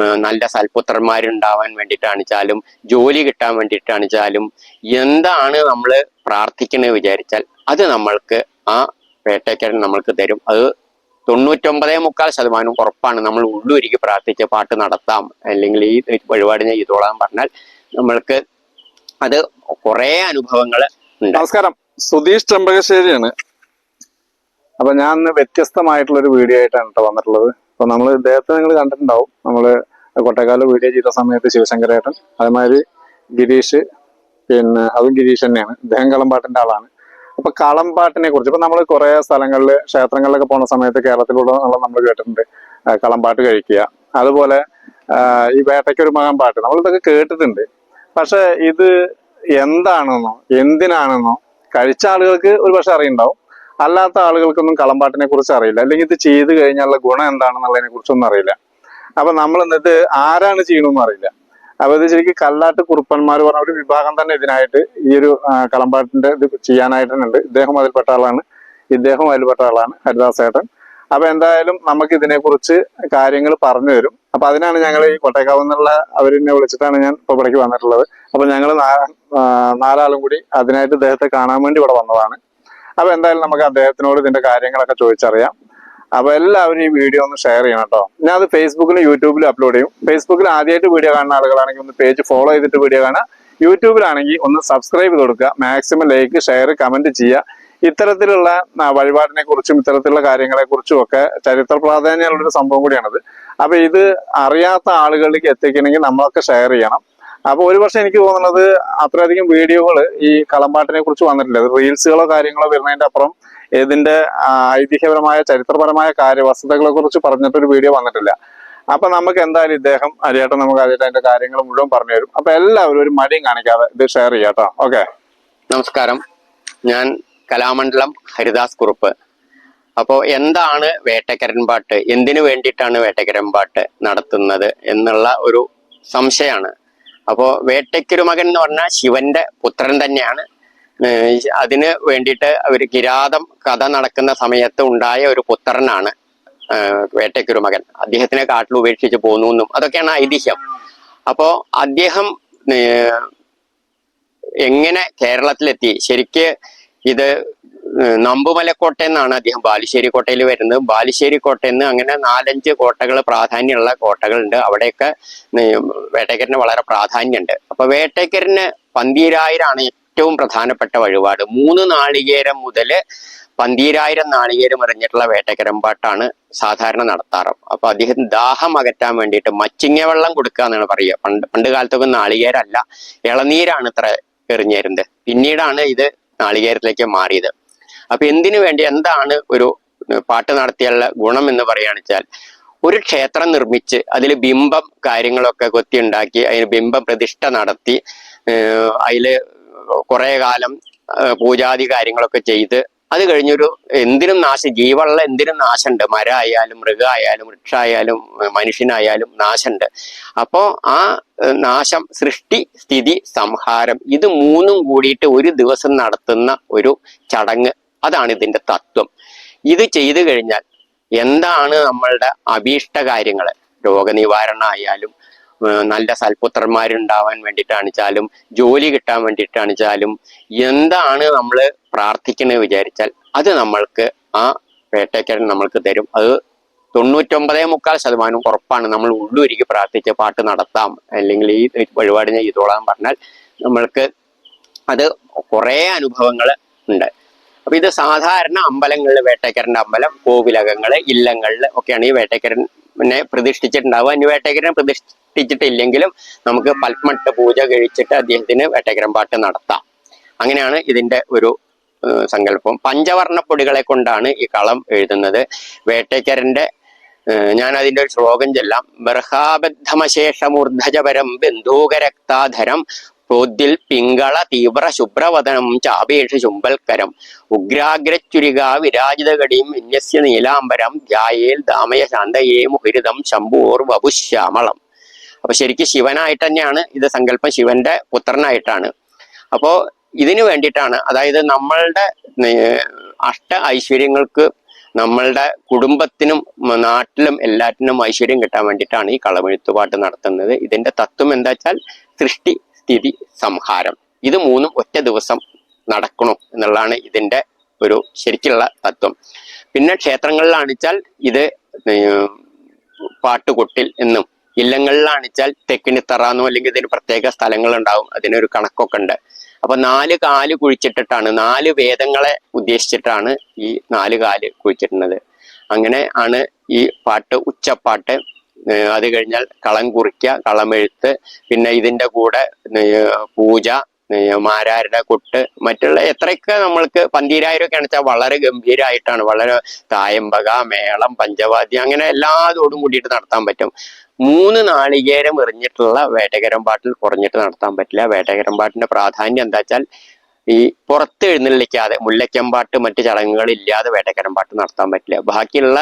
ഏഹ് നല്ല സൽപുത്രന്മാരുണ്ടാവാൻ വേണ്ടിയിട്ടാണിച്ചാലും ജോലി കിട്ടാൻ വേണ്ടിയിട്ടാണിച്ചാലും എന്താണ് നമ്മൾ പ്രാർത്ഥിക്കണേ വിചാരിച്ചാൽ അത് നമ്മൾക്ക് ആ വേട്ടയ്ക്കരൻ നമ്മൾക്ക് തരും. അത് തൊണ്ണൂറ്റൊമ്പതേ മുക്കാൽ ശതമാനം ഉറപ്പാണ്. നമ്മൾ ഉള്ളൂരിക്ക് പ്രാർത്ഥിച്ച് പാട്ട് നടത്താം. അല്ലെങ്കിൽ ഈ വഴിപാടിനെ ചെയ്തോളാൻ പറഞ്ഞാൽ നമ്മൾക്ക് അത് കുറേ അനുഭവങ്ങൾ നമസ്കാരം. സുധീഷ് ചെമ്പകശ്ശേരിയാണ്. അപ്പൊ ഞാൻ വ്യത്യസ്തമായിട്ടുള്ള ഒരു വീഡിയോ ആയിട്ടാണ് കേട്ടോ വന്നിട്ടുള്ളത്. അപ്പൊ നമ്മൾ ഇദ്ദേഹത്തെ നിങ്ങൾ കണ്ടിട്ടുണ്ടാവും. നമ്മൾ കൊട്ടക്കാല വീഡിയോ ചെയ്ത സമയത്ത് ശിവശങ്കരേട്ടൻ അതേമാതിരി ഗിരീഷ് പിന്നെ അതും ഗിരീഷ് തന്നെയാണ്. ഇദ്ദേഹം കളമ്പാട്ടിന്റെ ആളാണ്. അപ്പൊ കളമ്പാട്ടിനെ കുറിച്ച് ഇപ്പൊ നമ്മൾ കുറെ സ്ഥലങ്ങളിൽ ക്ഷേത്രങ്ങളിലൊക്കെ പോകുന്ന സമയത്ത് കേരളത്തിലൂടെ നമ്മൾ കേട്ടിട്ടുണ്ട് കളമ്പാട്ട് കഴിക്കുക. അതുപോലെ ഈ വേട്ടയ്ക്കൊരു മകൻ പാട്ട് നമ്മൾ ഇതൊക്കെ കേട്ടിട്ടുണ്ട്. പക്ഷെ ഇത് എന്താണെന്നോ എന്തിനാണെന്നോ കഴിച്ച ആളുകൾക്ക് ഒരു പക്ഷെ അറിയുണ്ടാവും. അല്ലാത്ത ആളുകൾക്കൊന്നും കളമ്പാട്ടിനെ കുറിച്ച് അറിയില്ല. അല്ലെങ്കിൽ ഇത് ചെയ്തു കഴിഞ്ഞാലുള്ള ഗുണം എന്താണെന്നുള്ളതിനെ കുറിച്ചൊന്നും അറിയില്ല. അപ്പൊ നമ്മൾ എന്നിട്ട് ആരാണ് ചെയ്യണമെന്നും അറിയില്ല. അപ്പൊ ഇത് ശരിക്കും കല്ലാട്ട് കുറുപ്പന്മാർ പറഞ്ഞ ഒരു വിഭാഗം തന്നെ ഇതിനായിട്ട് ഈ ഒരു കളമ്പാട്ടിന്റെ ഇത് ചെയ്യാനായിട്ട് ഉണ്ട്. ഇദ്ദേഹം അതിൽപ്പെട്ട ആളാണ്. ഇദ്ദേഹം അതിൽപ്പെട്ട ആളാണ് ഹരിദാസ് ഏട്ടൻ. അപ്പൊ എന്തായാലും നമുക്ക് ഇതിനെക്കുറിച്ച് കാര്യങ്ങൾ പറഞ്ഞു തരും. അപ്പൊ അതിനാണ് ഞങ്ങൾ ഈ കൊട്ടേക്കാവ് എന്നുള്ള അവരെന്നെ വിളിച്ചിട്ടാണ് ഞാൻ ഇപ്പൊ ഇവിടേക്ക് വന്നിട്ടുള്ളത്. അപ്പൊ ഞങ്ങൾ നാലാളും കൂടി അതിനായിട്ട് ഇദ്ദേഹത്തെ കാണാൻ വേണ്ടി ഇവിടെ വന്നതാണ്. അപ്പൊ എന്തായാലും നമുക്ക് അദ്ദേഹത്തിനോട് ഇതിന്റെ കാര്യങ്ങളൊക്കെ ചോദിച്ചറിയാം. അപ്പൊ എല്ലാവരും ഈ വീഡിയോ ഒന്ന് ഷെയർ ചെയ്യണം കേട്ടോ. ഞാൻ അത് ഫേസ്ബുക്കിലും യൂട്യൂബിലും അപ്ലോഡ് ചെയ്യും. ഫേസ്ബുക്കിൽ ആദ്യമായിട്ട് വീഡിയോ കാണുന്ന ആളുകളാണെങ്കിൽ ഒന്ന് പേജ് ഫോളോ ചെയ്തിട്ട് വീഡിയോ കാണാം യൂട്യൂബിലാണെങ്കിൽ ഒന്ന് സബ്സ്ക്രൈബ് ചെയ്ത് കൊടുക്കുക. മാക്സിമം ലൈക്ക് ഷെയർ കമന്റ് ചെയ്യുക. ഇത്തരത്തിലുള്ള വഴിപാടിനെ കുറിച്ചും ഇത്തരത്തിലുള്ള കാര്യങ്ങളെ കുറിച്ചും ഒക്കെ ചരിത്ര പ്രാധാന്യമുള്ള ഒരു സംഭവം കൂടിയാണത്. അപ്പൊ ഇത് അറിയാത്ത ആളുകളിലേക്ക് എത്തിക്കണമെങ്കിൽ നമ്മളൊക്കെ ഷെയർ ചെയ്യണം. അപ്പൊ ഒരു പക്ഷെ എനിക്ക് തോന്നുന്നത് അത്രയധികം വീഡിയോകൾ ഈ കളമ്പാട്ടിനെ കുറിച്ച് വന്നിട്ടില്ല. റീൽസുകളോ കാര്യങ്ങളോ വരുന്നതിന്റെ അപ്പുറം ഇതിന്റെ ഐതിഹ്യപരമായ ചരിത്രപരമായ കാര്യ കാര്യവസ്തുതകളെ കുറിച്ച് പറഞ്ഞിട്ടൊരു വീഡിയോ വന്നിട്ടില്ല. അപ്പൊ നമുക്ക് എന്തായാലും ഇദ്ദേഹം അരിയേട്ടൻ നമുക്ക് ആദ്യമായിട്ട് അതിന്റെ കാര്യങ്ങൾ മുഴുവൻ പറഞ്ഞു തരും. അപ്പൊ എല്ലാവരും ഒരു മടിയും കാണിക്കാതെ ഇത് ഷെയർ ചെയ്യാട്ടോ ഓക്കെ നമസ്കാരം. ഞാൻ കലാമണ്ഡലം ഹരിദാസ് കുറുപ്പ്. അപ്പോൾ എന്താണ് വേട്ടക്കരൻ പാട്ട് എന്തിനു വേണ്ടിയിട്ടാണ് വേട്ടക്കരൻ പാട്ട് നടത്തുന്നത് എന്നുള്ള ഒരു സംശയമാണ്. അപ്പോൾ വേട്ടയ്ക്കൊരു മകൻ എന്ന് പറഞ്ഞാൽ ശിവന്റെ പുത്രൻ തന്നെയാണ്. അതിന് വേണ്ടിയിട്ട് അവർ കിരാതം കഥ നടക്കുന്ന സമയത്ത് ഉണ്ടായ ഒരു പുത്രനാണ് വേട്ടയ്ക്കൊരു മകൻ. അദ്ദേഹത്തിനെ കാട്ടിൽ ഉപേക്ഷിച്ച് പോന്നു എന്നും അതൊക്കെയാണ് ഐതിഹ്യം. അപ്പോ അദ്ദേഹം എങ്ങനെ കേരളത്തിലെത്തി? ശരിക്ക് ഇത് നമ്പുമലക്കോട്ട എന്നാണ് അദ്ദേഹം ബാലുശ്ശേരി കോട്ടയിൽ വരുന്നത്. ബാലുശ്ശേരി കോട്ടയെന്ന് അങ്ങനെ നാലഞ്ച് കോട്ടകൾ പ്രാധാന്യമുള്ള കോട്ടകളുണ്ട്. അവിടെയൊക്കെ വേട്ടയ്ക്കരന് വളരെ പ്രാധാന്യമുണ്ട്. അപ്പൊ വേട്ടയ്ക്കരന് പന്തീരായിരാണ് ഏറ്റവും പ്രധാനപ്പെട്ട വഴിപാട്. മൂന്ന് നാളികേരം മുതൽ പന്തീരായിരം നാളികേരം എറിഞ്ഞിട്ടുള്ള വേട്ടക്കരം പാട്ടാണ് സാധാരണ നടത്താറ്. അപ്പൊ അദ്ദേഹം ദാഹം അകറ്റാൻ വേണ്ടിയിട്ട് മച്ചിങ്ങ വെള്ളം കൊടുക്കുക എന്നാണ് പറയുക. പണ്ട് പണ്ട് കാലത്തൊക്കെ നാളികേരല്ല ഇളനീരാണ് ഇത്ര എറിഞ്ഞിരുന്നത്. പിന്നീടാണ് ഇത് നാളികേരത്തിലേക്ക് മാറിയത്. അപ്പൊ എന്തിനു വേണ്ടി എന്താണ് ഒരു പാട്ട് നടത്തിയുള്ള ഗുണം എന്ന് പറയുകയാണ് വെച്ചാൽ ഒരു ക്ഷേത്രം നിർമ്മിച്ച് അതിൽ ബിംബം കാര്യങ്ങളൊക്കെ കൊത്തി ഉണ്ടാക്കി അതിന് ബിംബ പ്രതിഷ്ഠ നടത്തി അതിൽ കുറെ കാലം പൂജാതി കാര്യങ്ങളൊക്കെ ചെയ്ത് അത് കഴിഞ്ഞൊരു എന്തിനും നാശം ജീവനുള്ള എന്തിനും നാശമുണ്ട്. മരമായാലും മൃഗമായാലും വൃക്ഷമായാലും മനുഷ്യനായാലും നാശമുണ്ട്. അപ്പോ ആ നാശം സൃഷ്ടി സ്ഥിതി സംഹാരം ഇത് മൂന്നും കൂടിയിട്ട് ഒരു ദിവസം നടത്തുന്ന ഒരു ചടങ്ങ് അതാണ് ഇതിന്റെ തത്വം. ഇത് ചെയ്തു കഴിഞ്ഞാൽ എന്താണ് നമ്മളുടെ അഭീഷ്ട കാര്യങ്ങൾ രോഗനിവാരണ ആയാലും നല്ല സൽപുത്രന്മാരുണ്ടാവാൻ വേണ്ടിയിട്ടാണിച്ചാലും ജോലി കിട്ടാൻ വേണ്ടിയിട്ടാണിച്ചാലും എന്താണ് നമ്മൾ പ്രാർത്ഥിക്കണേ വിചാരിച്ചാൽ അത് നമ്മൾക്ക് ആ വേട്ടയ്ക്കരൻ നമ്മൾക്ക് തരും. അത് തൊണ്ണൂറ്റൊമ്പതേ മുക്കാൽ ശതമാനം ഉറപ്പാണ്. നമ്മൾ ഉള്ളൂരിക്ക് പ്രാർത്ഥിച്ച് പാട്ട് നടത്താം. അല്ലെങ്കിൽ ഈ വഴിപാടിനെ ചെയ്തോളാം പറഞ്ഞാൽ നമ്മൾക്ക് അത് കുറേ അനുഭവങ്ങൾ ഉണ്ട്. അപ്പൊ ഇത് സാധാരണ അമ്പലങ്ങളിൽ വേട്ടക്കരന്റെ അമ്പലം കോവിലകങ്ങൾ ഇല്ലങ്ങളിൽ ഒക്കെയാണ് ഈ വേട്ടയ്ക്കരനെ പ്രതിഷ്ഠിച്ചിട്ടുണ്ടാവുക. ഇനി വേട്ടക്കരനെ പ്രതിഷ്ഠിച്ചിട്ടില്ലെങ്കിലും നമുക്ക് പൽമട്ട് പൂജ കഴിച്ചിട്ട് അദ്ദേഹത്തിന് വേട്ടക്കരൻ പാട്ട് നടത്താം. അങ്ങനെയാണ് ഇതിന്റെ ഒരു സങ്കല്പം. പഞ്ചവർണ പൊടികളെ കൊണ്ടാണ് ഈ കളം എഴുതുന്നത്. വേട്ടക്കരന്റെ ഞാൻ അതിന്റെ ഒരു ശ്ലോകം ചെല്ലാം. ബർഹാബദ്ധമശേഷമൂർധജപരം ബന്ധൂകരക്താധരം പ്രോദ്യൽ പിങ്കള തീവ്ര ശുഭ്രവതനം ചാപേഷ ചുംബൽക്കരം വിരാജിത വിരാജിതകടിയും വിന്യസ്യ നീലാംബരം ധ്യായേൽ ദാമയ ശാന്തയേ മുഹരിതം ശംഭൂർ വപുശ്യാമളം അപ്പൊ ശരിക്കും ശിവനായിട്ട് തന്നെയാണ് ഇത് സങ്കല്പം ശിവന്റെ പുത്രനായിട്ടാണ്. അപ്പോ ഇതിനു വേണ്ടിയിട്ടാണ് അതായത് നമ്മളുടെ അഷ്ട ഐശ്വര്യങ്ങൾക്ക് നമ്മളുടെ കുടുംബത്തിനും നാട്ടിലും എല്ലാറ്റിനും ഐശ്വര്യം കിട്ടാൻ വേണ്ടിയിട്ടാണ് ഈ കളമെഴുത്തുപാട്ട് നടത്തുന്നത്. ഇതിന്റെ തത്വം എന്താ വെച്ചാൽ സൃഷ്ടി സ്ഥിതി സംഹാരം. ഇത് മൂന്നും ഒറ്റ ദിവസം നടക്കണം എന്നുള്ളതാണ് ഇതിന്റെ ഒരു ശരിക്കുള്ള തത്വം. പിന്നെ ക്ഷേത്രങ്ങളിലാണിച്ചാൽ ഇത് പാട്ടുകൊട്ടിൽ എന്നും ഇല്ലങ്ങളിലാണിച്ചാൽ തെക്കിനിത്തറ എന്നോ അല്ലെങ്കിൽ ഇതിന് പ്രത്യേക സ്ഥലങ്ങൾ ഉണ്ടാവും. അതിനൊരു കണക്കൊക്കെ ഉണ്ട്. അപ്പൊ നാല് കാൽ കുഴിച്ചിട്ടിട്ടാണ് നാല് വേദങ്ങളെ ഉദ്ദേശിച്ചിട്ടാണ് ഈ നാല് കാൽ കുഴിച്ചിട്ടുള്ളത് അങ്ങനെ ആണ് ഈ പാട്ട് ഉച്ചപ്പാട്ട് അത് കഴിഞ്ഞാൽ കളം കുറിക്കുക കളമെഴുത്ത് പിന്നെ ഇതിന്റെ കൂടെ പൂജ മാരാരുടെ കൊട്ട് മറ്റുള്ള എത്രയൊക്കെ നമ്മൾക്ക് പന്തീരായിരം അണച്ചാൽ വളരെ ഗംഭീരമായിട്ടാണ് വളരെ തായമ്പക മേളം പഞ്ചവാദ്യം അങ്ങനെ എല്ലാതോടും കൂടിയിട്ട് നടത്താൻ പറ്റും. മൂന്ന് നാളികേരം എറിഞ്ഞിട്ടുള്ള വേട്ടകരം പാട്ടിൽ കുറഞ്ഞിട്ട് നടത്താൻ പറ്റില്ല. വേട്ടകരം പാട്ടിന്റെ പ്രാധാന്യം എന്താ വെച്ചാൽ ഈ പുറത്ത് എഴുന്നള്ളിക്കാതെ മുല്ലയ്ക്കമ്പാട്ട് മറ്റു ചടങ്ങുകളില്ലാതെ വേട്ടക്കരം പാട്ട് നടത്താൻ പറ്റില്ല. ബാക്കിയുള്ള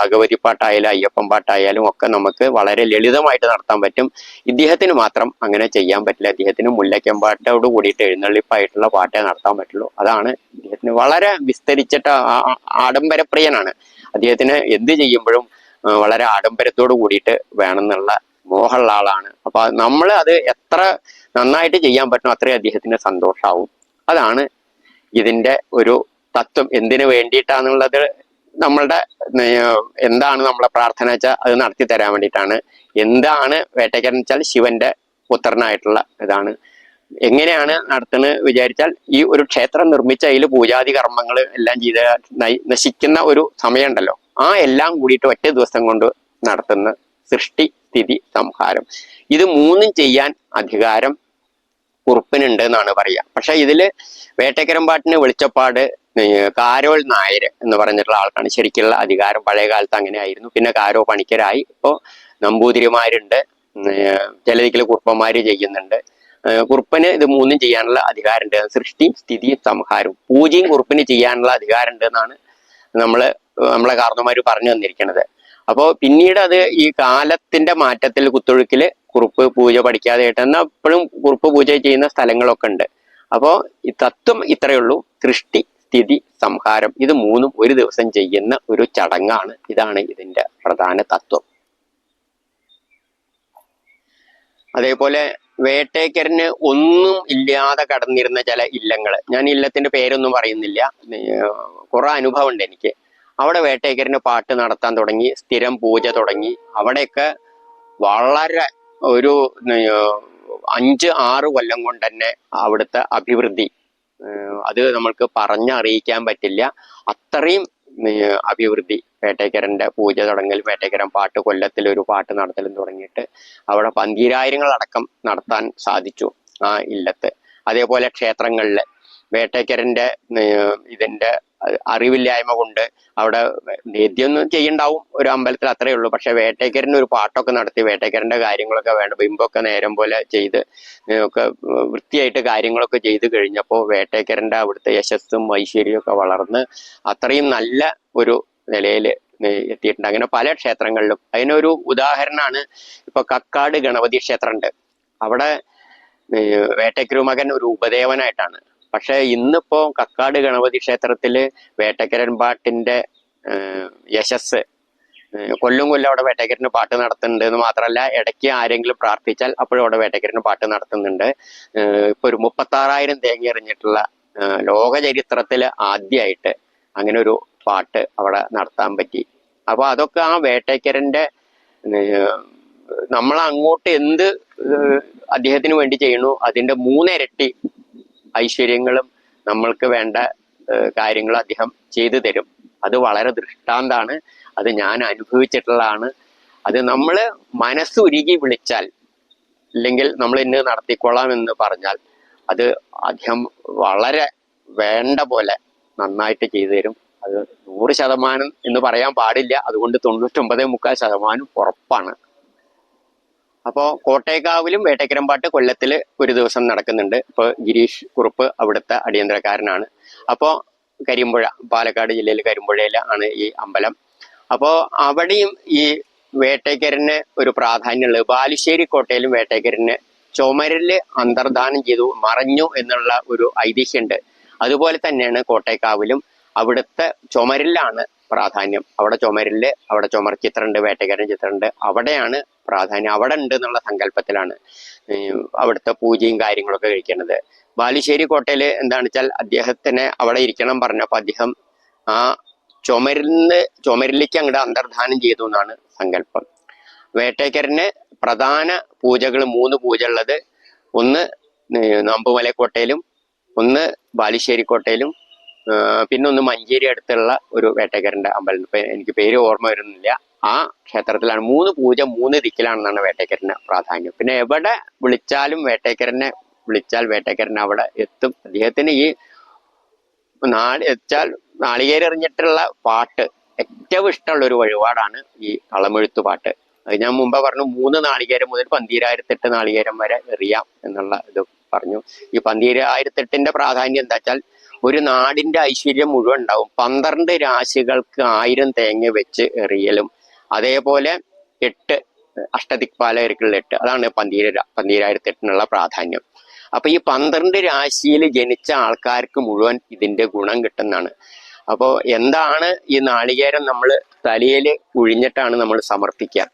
ഭഗവതി പാട്ടായാലും അയ്യപ്പൻ പാട്ടായാലും ഒക്കെ നമുക്ക് വളരെ ലളിതമായിട്ട് നടത്താൻ പറ്റും. ഇദ്ദേഹത്തിന് മാത്രം അങ്ങനെ ചെയ്യാൻ പറ്റില്ല. അദ്ദേഹത്തിന് മുല്ലയ്ക്കമ്പാട്ടോട് കൂടിയിട്ട് എഴുന്നള്ളിപ്പായിട്ടുള്ള പാട്ടേ നടത്താൻ പറ്റുള്ളൂ. അതാണ് ഇദ്ദേഹത്തിന് വളരെ വിസ്തരിച്ചിട്ട് ആഡംബരപ്രിയനാണ്. അദ്ദേഹത്തിന് എന്ത് ചെയ്യുമ്പോഴും വളരെ ആഡംബരത്തോട് കൂടിയിട്ട് വേണമെന്നുള്ള മോഹമുള്ള ആളാണ് അപ്പൊ നമ്മൾ അത് എത്ര നന്നായിട്ട് ചെയ്യാൻ പറ്റും അത്രയും അദ്ദേഹത്തിന് സന്തോഷാവും. അതാണ് ഇതിന്റെ ഒരു തത്വം. എന്തിനു വേണ്ടിയിട്ടാന്നുള്ളത് നമ്മളുടെ എന്താണ് നമ്മളെ പ്രാർത്ഥന വെച്ചാൽ അത് നടത്തി തരാൻ വേണ്ടിയിട്ടാണ്. എന്താണ് വേട്ടയ്ക്കൻ വെച്ചാൽ ശിവന്റെ പുത്രനായിട്ടുള്ള ഇതാണ്. എങ്ങനെയാണ് നടത്തുന്നത് വിചാരിച്ചാൽ ഈ ഒരു ക്ഷേത്രം നിർമ്മിച്ച അതിൽ പൂജാതി കർമ്മങ്ങൾ എല്ലാം ചെയ്ത നശിക്കുന്ന ഒരു സമയമുണ്ടല്ലോ. ആ എല്ലാം കൂടിയിട്ട് ഒറ്റ ദിവസം കൊണ്ട് നടത്തുന്ന സൃഷ്ടി സ്ഥിതി സംഹാരം. ഇത് മൂന്നും ചെയ്യാൻ അധികാരം കുറുപ്പിനുണ്ട് എന്നാണ് പറയുക. പക്ഷെ ഇതിൽ വേട്ടക്കരമ്പാട്ടിന് വെളിച്ചപ്പാട് കാരോൾ നായർ എന്ന് പറഞ്ഞിട്ടുള്ള ആൾക്കാണ് ശരിക്കുള്ള അധികാരം. പഴയ കാലത്ത് അങ്ങനെ ആയിരുന്നു. പിന്നെ കാരോ പണിക്കരായി. ഇപ്പോ നമ്പൂതിരിമാരുണ്ട്. ചിലതിക്കൽ കുറുപ്പന്മാര് ചെയ്യുന്നുണ്ട്. കുറുപ്പന് ഇത് മൂന്നും ചെയ്യാനുള്ള അധികാരമുണ്ട്. സൃഷ്ടിയും സ്ഥിതിയും സംഹാരവും പൂജയും കുറുപ്പിന് ചെയ്യാനുള്ള അധികാരമുണ്ട് എന്നാണ് നമ്മൾ നമ്മളെ കാർന്നമാര് പറഞ്ഞു തന്നിരിക്കുന്നത് അപ്പോൾ പിന്നീട് അത് ഈ കാലത്തിന്റെ മാറ്റത്തിൽ കുത്തൊഴുക്കിൽ കുറുപ്പ് പൂജ പഠിക്കാതെ ആയിട്ട് എന്നാൽ കുറുപ്പ് പൂജ ചെയ്യുന്ന സ്ഥലങ്ങളൊക്കെ ഉണ്ട്. അപ്പോൾ ഈ തത്വം ഇത്രയേ ഉള്ളൂ. സൃഷ്ടി സ്ഥിതി സംഹാരം ഇത് മൂന്നും ഒരു ദിവസം ചെയ്യുന്ന ഒരു ചടങ്ങാണ്. ഇതാണ് ഇതിന്റെ പ്രധാന തത്വം. അതേപോലെ വേട്ടേക്കരന് ഒന്നും ഇല്ലാതെ കടന്നിരുന്ന ചില ഇല്ലങ്ങൾ. ഞാൻ ഇല്ലത്തിന്റെ പേരൊന്നും പറയുന്നില്ല. കുറെ അനുഭവം ഉണ്ട് എനിക്ക്. അവിടെ വേട്ടേക്കരന് പാട്ട് നടത്താൻ തുടങ്ങി സ്ഥിരം പൂജ തുടങ്ങി. അവിടെയൊക്കെ വളരെ ഒരു അഞ്ച് ആറ് കൊല്ലം കൊണ്ട് തന്നെ അവിടുത്തെ അഭിവൃദ്ധി. അത് നമ്മൾക്ക് പറഞ്ഞറിയിക്കാൻ പറ്റില്ല. അത്രയും അഭിവൃദ്ധി. വേട്ടയ്ക്കരന്റെ പൂജ തുടങ്ങൽ വേട്ടയ്ക്കരൻ പാട്ട് കൊല്ലത്തിൽ ഒരു പാട്ട് നടത്തലും തുടങ്ങിയിട്ട് അവിടെ പന്തീരായിരങ്ങളടക്കം നടത്താൻ സാധിച്ചു ആ ഇല്ലത്ത്. അതേപോലെ ക്ഷേത്രങ്ങളിൽ വേട്ടേക്കരന്റെ ഏർ ഇതിന്റെ അറിവില്ലായ്മ കൊണ്ട് അവിടെ നേദ്യമൊന്നും ചെയ്യണ്ടാവും. ഒരു അമ്പലത്തിൽ അത്രയേ ഉള്ളൂ. പക്ഷെ വേട്ടേക്കരന് ഒരു പാട്ടൊക്കെ നടത്തി വേട്ടേക്കരന്റെ കാര്യങ്ങളൊക്കെ വേണ്ട ബിംബമൊക്കെ നേരം പോലെ ചെയ്ത് ഒക്കെ വൃത്തിയായിട്ട് കാര്യങ്ങളൊക്കെ ചെയ്ത് കഴിഞ്ഞപ്പോൾ വേട്ടേക്കരന്റെ അവിടുത്തെ യശസ്സും ഐശ്വര്യവും ഒക്കെ വളർന്ന് അത്രയും നല്ല ഒരു നിലയിൽ എത്തിയിട്ടുണ്ട്. അങ്ങനെ പല ക്ഷേത്രങ്ങളിലും. അതിനൊരു ഉദാഹരണമാണ് ഇപ്പൊ കക്കാട് ഗണപതി ക്ഷേത്രമുണ്ട് അവിടെ ഏർ വേട്ടക്കരു മകൻ ഒരു ഉപദേവനായിട്ടാണ്. പക്ഷെ ഇന്നിപ്പോ കക്കാട് ഗണപതി ക്ഷേത്രത്തിൽ വേട്ടക്കരൻ പാട്ടിന്റെ യശസ് കൊല്ലും കൊല്ലം അവിടെ വേട്ടക്കരന് പാട്ട് നടത്തുന്നുണ്ട് എന്ന് മാത്രമല്ല ഇടയ്ക്ക് ആരെങ്കിലും പ്രാർത്ഥിച്ചാൽ അപ്പോഴും അവിടെ വേട്ടക്കരന് പാട്ട് നടത്തുന്നുണ്ട്. ഇപ്പൊ ഒരു മുപ്പത്താറായിരം തേങ്ങി എറിഞ്ഞിട്ടുള്ള ലോക ചരിത്രത്തിൽ ആദ്യമായിട്ട് അങ്ങനെ ഒരു പാട്ട് അവിടെ നടത്താൻ പറ്റി. അപ്പൊ അതൊക്കെ ആ വേട്ടക്കരന്റെ നമ്മൾ അങ്ങോട്ട് എന്ത് അദ്ദേഹത്തിന് വേണ്ടി ചെയ്യണു അതിന്റെ മൂന്നിരട്ടി ഐശ്വര്യങ്ങളും നമ്മൾക്ക് വേണ്ട കാര്യങ്ങൾ അദ്ദേഹം ചെയ്തു തരും. അത് വളരെ ദൃഷ്ടാന്താണ്. അത് ഞാൻ അനുഭവിച്ചിട്ടുള്ളതാണ്. അത് നമ്മൾ മനസ്സ് മനസ്സുരുകി വിളിച്ചാൽ അല്ലെങ്കിൽ നമ്മൾ ഇന്ന് നടത്തിക്കൊള്ളാം എന്ന് പറഞ്ഞാൽ അത് അദ്ദേഹം വളരെ വേണ്ട പോലെ നന്നായിട്ട് ചെയ്തു തരും. അത് നൂറ് ശതമാനം എന്ന് പറയാൻ പാടില്ല. അതുകൊണ്ട് തൊണ്ണൂറ്റൊമ്പതേ മുക്കാൽ ശതമാനം ഉറപ്പാണ്. അപ്പോൾ കോട്ടേക്കാവിലും വേട്ടക്കരമ്പാട്ട് കൊല്ലത്തിൽ ഒരു ദിവസം നടക്കുന്നുണ്ട്. ഇപ്പോൾ ഗിരീഷ് കുറുപ്പ് അവിടുത്തെ അടിയന്തരക്കാരനാണ്. അപ്പോൾ കരിമ്പുഴ പാലക്കാട് ജില്ലയിൽ കരിമ്പുഴയിൽ ആണ് ഈ അമ്പലം. അപ്പോൾ അവിടെയും ഈ വേട്ടേക്കരന് ഒരു പ്രാധാന്യമുള്ളത് ബാലുശ്ശേരി കോട്ടയിലും വേട്ടേക്കരന് ചുമരിൽ അന്തർദാനം ചെയ്തു മറഞ്ഞു എന്നുള്ള ഒരു ഐതിഹ്യമുണ്ട്. അതുപോലെ തന്നെയാണ് കോട്ടേക്കാവിലും അവിടുത്തെ ചുമരിലാണ് പ്രാധാന്യം. അവിടെ ചുമരിൽ അവിടെ ചുമർ ചിത്രമുണ്ട് വേട്ടക്കാരൻ ചിത്രമുണ്ട്. അവിടെയാണ് പ്രാധാന്യം അവിടെ ഉണ്ട് എന്നുള്ള സങ്കല്പത്തിലാണ് അവിടുത്തെ പൂജയും കാര്യങ്ങളൊക്കെ കഴിക്കുന്നത് ബാലുശ്ശേരി കോട്ടയിൽ എന്താണെന്ന് വെച്ചാൽ അദ്ദേഹത്തിനെ അവിടെ ഇരിക്കണം പറഞ്ഞപ്പോൾ അദ്ദേഹം ആ ചുമരിന്ന് ചുമരിലേക്ക് അങ്ങോട്ട് അന്തർധാനം ചെയ്തു എന്നാണ് സങ്കല്പം. വേട്ടേക്കരന് പ്രധാന പൂജകൾ മൂന്ന് പൂജ ഉള്ളത് ഒന്ന് നമ്പുമലക്കോട്ടയിലും ഒന്ന് ബാലുശ്ശേരി കോട്ടയിലും പിന്നെ ഒന്ന് മഞ്ചേരി അടുത്തുള്ള ഒരു വേട്ടക്കാരന്റെ അമ്പലം. എനിക്ക് പേര് ഓർമ്മ വരുന്നില്ല. ആ ക്ഷേത്രത്തിലാണ്. മൂന്ന് പൂജ മൂന്ന് ദിക്കിലാണെന്നാണ് വേട്ടേക്കരന് പ്രാധാന്യം. പിന്നെ എവിടെ വിളിച്ചാലും വേട്ടേക്കരനെ വിളിച്ചാൽ വേട്ടേക്കരൻ അവിടെ എത്തും. അദ്ദേഹത്തിന് ഈ നാളി വെച്ചാൽ നാളികേരം എറിഞ്ഞിട്ടുള്ള പാട്ട് ഏറ്റവും ഇഷ്ടമുള്ള ഒരു വഴിപാടാണ് ഈ കളമെഴുത്തു പാട്ട്. അത് ഞാൻ മുമ്പ് പറഞ്ഞു മൂന്ന് നാളികേരം മുതൽ പന്തീരായിരത്തെട്ട് നാളികേരം വരെ എറിയാം എന്നുള്ള ഇത് പറഞ്ഞു. ഈ പന്തീരായിരത്തെട്ടിന്റെ പ്രാധാന്യം എന്താ വെച്ചാൽ ഒരു നാടിന്റെ ഐശ്വര്യം മുഴുവൻ ഉണ്ടാവും. പന്ത്രണ്ട് രാശികൾക്ക് ആയിരം തേങ്ങ വെച്ച് എറിയലും അതേപോലെ എട്ട് അഷ്ടദിക്പാലകർക്കുള്ള എട്ട്. അതാണ് പന്തീര പന്തീരായിരത്തി എട്ടിനുള്ള പ്രാധാന്യം. അപ്പൊ ഈ പന്ത്രണ്ട് രാശിയിൽ ജനിച്ച ആൾക്കാർക്ക് മുഴുവൻ ഇതിന്റെ ഗുണം കിട്ടുന്നതാണ്. അപ്പോൾ എന്താണ് ഈ നാളികേരം നമ്മൾ തലയിൽ ഉഴിഞ്ഞിട്ടാണ് നമ്മൾ സമർപ്പിക്കുക?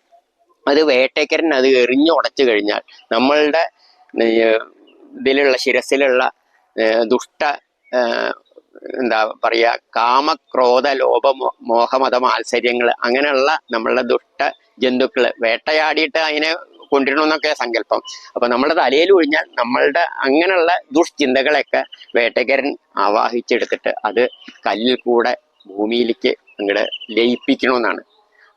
അത് വേട്ടയ്ക്കരൻ അത് എറിഞ്ഞു ഉടച്ചു കഴിഞ്ഞാൽ നമ്മളുടെ ഇതിലുള്ള ശിരസിലുള്ള ദുഷ്ട എന്താ പറയാ കാമക്രോധ മോ- മോഹമത മാത്സര്യങ്ങൾ അങ്ങനെയുള്ള നമ്മളുടെ ദുഷ്ട ജന്തുക്കൾ വേട്ടയാടിയിട്ട് അതിനെ കൊണ്ടിരണമെന്നൊക്കെ സങ്കല്പം. അപ്പൊ നമ്മുടെ തലയിൽ ഒഴിഞ്ഞാൽ നമ്മളുടെ അങ്ങനെയുള്ള ദുഷ്ചിന്തകളൊക്കെ വേട്ടക്കാരൻ ആവാഹിച്ചെടുത്തിട്ട് അത് കല്ലിൽ കൂടെ ഭൂമിയിലേക്ക് അങ്ങോട്ട് ലയിപ്പിക്കണമെന്നാണ്.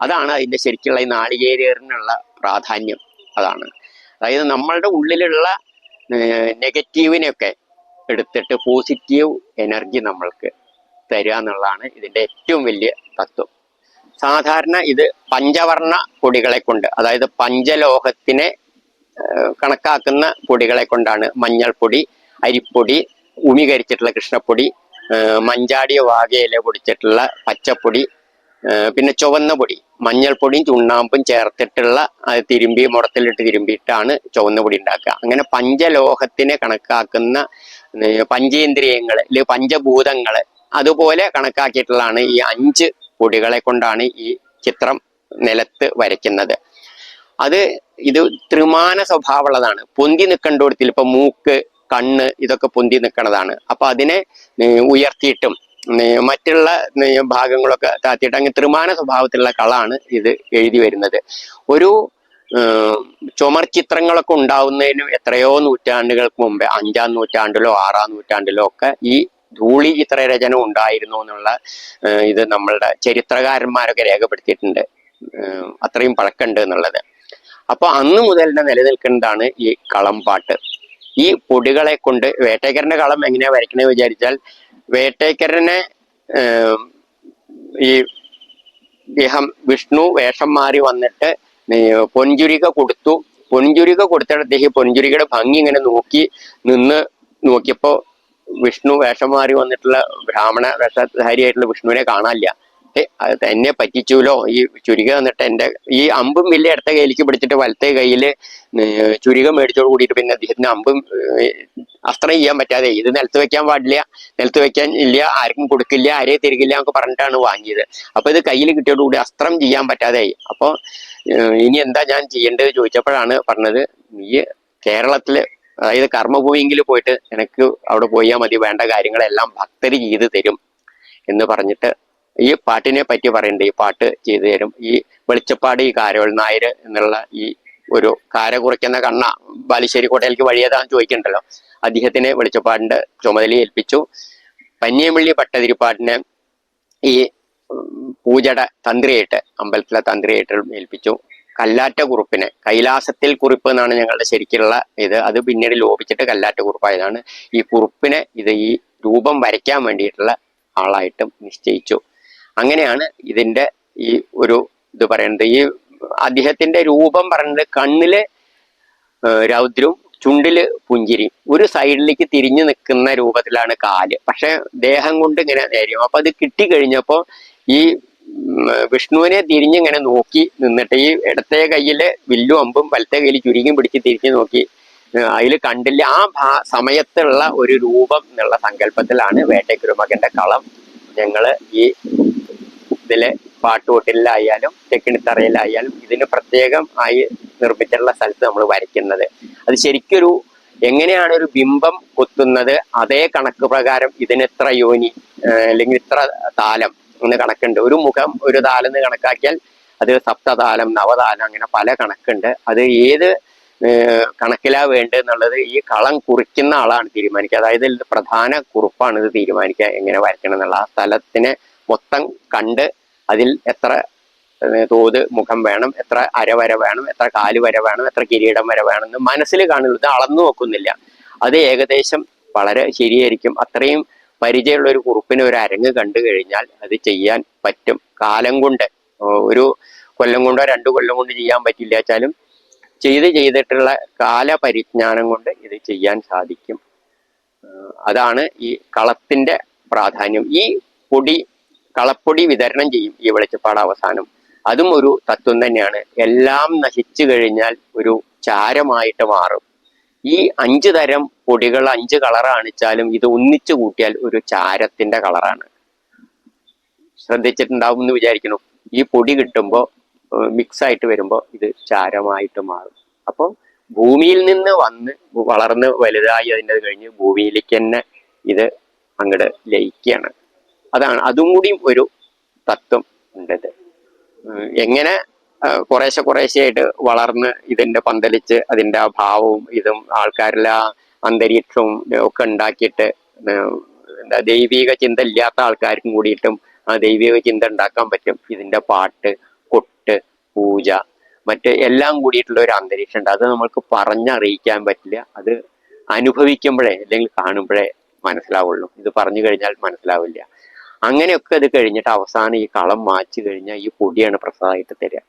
അതാണ് അതിന്റെ ശരിക്കുള്ള ഈ നാളികേരിയറിനുള്ള പ്രാധാന്യം. അതാണ്. അതായത് നമ്മളുടെ ഉള്ളിലുള്ള നെഗറ്റീവിനെയൊക്കെ എടുത്തിട്ട് പോസിറ്റീവ് എനർജി നമ്മൾക്ക് തരിക എന്നുള്ളതാണ് ഇതിന്റെ ഏറ്റവും വലിയ തത്വം. സാധാരണ ഇത് പഞ്ചവർണ പൊടികളെ കൊണ്ട് അതായത് പഞ്ചലോഹത്തിനെ കണക്കാക്കുന്ന പൊടികളെ കൊണ്ടാണ് മഞ്ഞൾപ്പൊടി അരിപ്പൊടി ഉമി കരിച്ചിട്ടുള്ള കൃഷ്ണപ്പൊടി മഞ്ചാടിയ വാകയില പൊടിച്ചിട്ടുള്ള പച്ചപ്പൊടി പിന്നെ ചുവന്ന പൊടി. മഞ്ഞൾപ്പൊടിയും ചുണ്ണാമ്പും ചേർത്തിട്ടുള്ള അത് തിരുമ്പി മുറത്തിലിട്ട് തിരുമ്പിയിട്ടാണ് ചുവന്ന പൊടി ഉണ്ടാക്കുക. അങ്ങനെ പഞ്ചലോഹത്തിനെ കണക്കാക്കുന്ന പഞ്ചേന്ദ്രിയങ്ങൾ അല്ലെങ്കിൽ പഞ്ചഭൂതങ്ങൾ അതുപോലെ കണക്കാക്കിയിട്ടുള്ളതാണ് ഈ അഞ്ച് പൊടികളെ കൊണ്ടാണ് ഈ ചിത്രം നിലത്ത് വരയ്ക്കുന്നത്. അത് ഇത് ത്രിമാന സ്വഭാവമുള്ളതാണ്. പൊന്തി നിൽക്കേണ്ടോടത്തിൽ ഇപ്പൊ മൂക്ക് കണ്ണ് ഇതൊക്കെ പൊന്തി നിൽക്കുന്നതാണ് അപ്പൊ അതിനെ ഉയർത്തിയിട്ടും മറ്റുള്ള ഭാഗങ്ങളൊക്കെ താത്തിയിട്ട് അങ്ങ് ത്രിമാന സ്വഭാവത്തിലുള്ള കളാണ് ഇത് എഴുതി വരുന്നത്. ഒരു ചുമർ ചിത്രങ്ങളൊക്കെ ഉണ്ടാവുന്നതിന് എത്രയോ നൂറ്റാണ്ടുകൾക്ക് മുമ്പേ അഞ്ചാം നൂറ്റാണ്ടിലോ ആറാം നൂറ്റാണ്ടിലോ ഒക്കെ ഈ ധൂളി ചിത്രരചന ഉണ്ടായിരുന്നു എന്നുള്ള ഇത് നമ്മളുടെ ചരിത്രകാരന്മാരൊക്കെ രേഖപ്പെടുത്തിയിട്ടുണ്ട്. അത്രയും പഴക്കമുണ്ട് എന്നുള്ളത്. അപ്പോൾ അന്ന് മുതൽ തന്നെ നിലനിൽക്കുന്നതാണ് ഈ കളംപാട്ട് ഈ പൊടികളെ കൊണ്ട് വേട്ടേക്കരന്റെ കളം എങ്ങനെയാ വരയ്ക്കണേ വിചാരിച്ചാൽ വേട്ടേക്കരനെ ഈ ഇദ്ദേഹം വിഷ്ണു വേഷം മാറി വന്നിട്ട് പൊൻചുരിക കൊടുത്തു. പൊൻചുരിക കൊടുത്തിട്ട് അദ്ദേഹം പൊൻചുരികയുടെ ഭംഗി ഇങ്ങനെ നോക്കി നിന്ന് നോക്കിയപ്പോ വിഷ്ണു വേഷം മാറി വന്നിട്ടുള്ള ബ്രാഹ്മണ വേഷധാരിയായിട്ടുള്ള വിഷ്ണുവിനെ കാണാനില്ല. എന്നെ പറ്റിച്ചൂലോ? ഈ ചുരിക വന്നിട്ട് എന്റെ ഈ അമ്പും വില്ല ഇടത്തെ കയ്യിലേക്ക് പിടിച്ചിട്ട് വലത്തെ കയ്യിൽ ചുരുക മേടിച്ചോട് കൂടിയിട്ട് പിന്നെ അദ്ദേഹത്തിന് അമ്പും അസ്ത്രം ചെയ്യാൻ പറ്റാതെ. ഇത് നിലത്ത് വെക്കാൻ പാടില്ല. നിലത്ത് വെക്കാൻ ഇല്ല. ആർക്കും കൊടുക്കില്ല. ആരെയും തിരികില്ല എന്നൊക്കെ പറഞ്ഞിട്ടാണ് വാങ്ങിയത്. അപ്പൊ ഇത് കയ്യിൽ കിട്ടിയോടുകൂടി അസ്ത്രം ചെയ്യാൻ പറ്റാതെയായി അപ്പൊ ഏർ ഇനി എന്താ ഞാൻ ചെയ്യേണ്ടത് ചോദിച്ചപ്പോഴാണ് പറഞ്ഞത് ഈ കേരളത്തിൽ അതായത് കർമ്മഭൂമിയെങ്കിൽ പോയിട്ട് എനിക്ക് അവിടെ പോയാൽ മതി. വേണ്ട കാര്യങ്ങളെല്ലാം ഭക്തര് ചെയ്ത് തരും. എന്ന് പറഞ്ഞിട്ട് ഈ പാട്ടിനെ പറ്റി പറയണ്ടേ? ഈ പാട്ട് ചെയ്തു തരും. ഈ വെളിച്ചപ്പാട് ഈ കാരോൾ നായർ എന്നുള്ള ഈ ഒരു കാര കുറയ്ക്കുന്ന കണ്ണ ബാലുശ്ശേരി കോട്ടയിലേക്ക് വഴിയേതാന്ന് ചോദിക്കണ്ടല്ലോ. അദ്ദേഹത്തിനെ വെളിച്ചപ്പാടിന്റെ ചുമതല ഏൽപ്പിച്ചു. പന്നിയമ്പള്ളി പട്ടതിരിപ്പാടിനെ ഈ പൂജയുടെ തന്ത്രിയായിട്ട് അമ്പലത്തിലെ തന്ത്രിയായിട്ട് ഏൽപ്പിച്ചു. കല്ലാറ്റ കുറിപ്പിനെ കൈലാസത്തിൽ കുറിപ്പ് എന്നാണ് ഞങ്ങളുടെ ശരിക്കുള്ള ഇത്. അത് പിന്നീട് ലോപിച്ചിട്ട് കല്ലാറ്റ കുറിപ്പായതാണ്. ഈ കുറിപ്പിനെ ഇത് ഈ രൂപം വരയ്ക്കാൻ വേണ്ടിയിട്ടുള്ള ആളായിട്ടും നിശ്ചയിച്ചു. അങ്ങനെയാണ് ഇതിന്റെ ഈ ഒരു ഇത് പറയുന്നത്. ഈ അദ്ദേഹത്തിന്റെ രൂപം പറയുന്നത് കണ്ണിൽ രൗദ്രവും ചുണ്ടിൽ പുഞ്ചിരി. ഒരു സൈഡിലേക്ക് തിരിഞ്ഞു നിൽക്കുന്ന രൂപത്തിലാണ് കാൽ. പക്ഷെ ദേഹം കൊണ്ട് ഇങ്ങനെ നേരിയും. അപ്പൊ അത് കിട്ടിക്കഴിഞ്ഞപ്പോ ഈ വിഷ്ണുവിനെ തിരിഞ്ഞിങ്ങനെ നോക്കി നിന്നിട്ട് ഈ ഇടത്തെ കയ്യിൽ വില്ലും അമ്പും വലത്തെ കയ്യിൽ ചുരുങ്ങിയും പിടിച്ച് തിരിഞ്ഞു നോക്കി അതിൽ കണ്ടില്ല ആ സമയത്തുള്ള ഒരു രൂപം എന്നുള്ള സങ്കല്പത്തിലാണ് വേട്ടക്കുരുമകന്റെ കളം. ഞങ്ങൾ ഈ ഇതിലെ പാട്ടുകൊട്ടിലായാലും തെക്കിണിത്തറയിലായാലും ഇതിന് പ്രത്യേകം ആയി നിർമ്മിച്ചിട്ടുള്ള സ്ഥലത്ത് നമ്മൾ വരയ്ക്കുന്നത്. അത് ശരിക്കൊരു എങ്ങനെയാണ് ഒരു ബിംബം കൊത്തുന്നത് അതേ കണക്ക് പ്രകാരം ഇതിന് ഇത്ര യോനി അല്ലെങ്കിൽ ഇത്ര താലം എന്ന് കണക്കുണ്ട്. ഒരു മുഖം ഒരു താലം എന്ന് കണക്കാക്കിയാൽ അത് സപ്തതാലം നവതാലം അങ്ങനെ പല കണക്കുണ്ട്. അത് ഏത് കണക്കിലാ വേണ്ടത് എന്നുള്ളത് ഈ കളം കുറിക്കുന്ന ആളാണ് തീരുമാനിക്കുക. അതായത് പ്രധാന കുറിപ്പാണ് ഇത് തീരുമാനിക്കുക എങ്ങനെ വരയ്ക്കണം എന്നുള്ള ആ സ്ഥലത്തിനെ മൊത്തം കണ്ട് അതിൽ എത്ര തോത് മുഖം വേണം എത്ര അരവര വേണം എത്ര കാൽ വര വേണം എത്ര കിരീടം വര വേണം എന്ന് മനസ്സിൽ കാണുന്നത് അളന്നു നോക്കുന്നില്ല. അത് ഏകദേശം വളരെ ശരിയായിരിക്കും. അത്രയും പരിചയമുള്ള ഒരു കുറുപ്പിന് ഒരു അരങ്ങ് കണ്ടു കഴിഞ്ഞാൽ അത് ചെയ്യാൻ പറ്റും. കാലം കൊണ്ട് ഒരു കൊല്ലം കൊണ്ടോ രണ്ടു കൊല്ലം കൊണ്ട് ചെയ്യാൻ പറ്റില്ല വെച്ചാലും ചെയ്ത് ചെയ്തിട്ടുള്ള കാലപരിജ്ഞാനം കൊണ്ട് ഇത് ചെയ്യാൻ സാധിക്കും. അതാണ് ഈ കളത്തിന്റെ പ്രാധാന്യം. ഈ പൊടി കളപ്പൊടി വിതരണം ചെയ്യും ഈ വെളിച്ചപ്പാട് അവസാനം. അതും ഒരു തത്വം തന്നെയാണ്. എല്ലാം നശിച്ചു കഴിഞ്ഞാൽ ഒരു ചാരമായിട്ട് മാറും. ഈ അഞ്ച് തരം പൊടികൾ അഞ്ച് കളർ കാണിച്ചാലും ഇത് ഒന്നിച്ചു കൂട്ടിയാൽ ഒരു ചാരത്തിന്റെ കളറാണ് ശ്രദ്ധിച്ചിട്ടുണ്ടാവും എന്ന് വിചാരിക്കുന്നു. ഈ പൊടി കിട്ടുമ്പോൾ മിക്സ് ആയിട്ട് വരുമ്പോൾ ഇത് ചാരമായിട്ട് മാറും. അപ്പോൾ ഭൂമിയിൽ നിന്ന് വന്ന് വളർന്ന് വലുതായി അതിന്റെ കഴിഞ്ഞ് ഭൂമിയിലേക്ക് തന്നെ ഇത് അങ്ങോട്ട് ലയിക്കുകയാണ്. അതാണ്. അതും കൂടിയും ഒരു തത്വം ഉണ്ടത്. എങ്ങനെ കുറേശ്ശെ കുറേശ്ശെയായിട്ട് വളർന്ന് ഇതിന്റെ പന്തലിച്ച് അതിന്റെ ആ ഭാവവും ഇതും ആൾക്കാരിലെ അന്തരീക്ഷവും ഒക്കെ ഉണ്ടാക്കിയിട്ട് എന്താ ദൈവിക ചിന്ത ഇല്ലാത്ത ആൾക്കാർക്കും കൂടിയിട്ടും ആ ദൈവിക ചിന്ത ഉണ്ടാക്കാൻ പറ്റും. ഇതിന്റെ പാട്ട് കൊട്ട് പൂജ മറ്റ് എല്ലാം കൂടിയിട്ടുള്ള ഒരു അന്തരീക്ഷം ഉണ്ട്. അത് നമ്മൾക്ക് പറഞ്ഞറിയിക്കാൻ പറ്റില്ല. അത് അനുഭവിക്കുമ്പോഴേ അല്ലെങ്കിൽ കാണുമ്പോഴേ മനസ്സിലാവുള്ളൂ. ഇത് പറഞ്ഞു കഴിഞ്ഞാൽ മനസ്സിലാവില്ല. അങ്ങനെയൊക്കെ ഇത് കഴിഞ്ഞിട്ട് അവസാനം ഈ കളം മാറ്റി കഴിഞ്ഞാൽ ഈ പൊടിയാണ് പ്രസാദമായിട്ട് തരിക.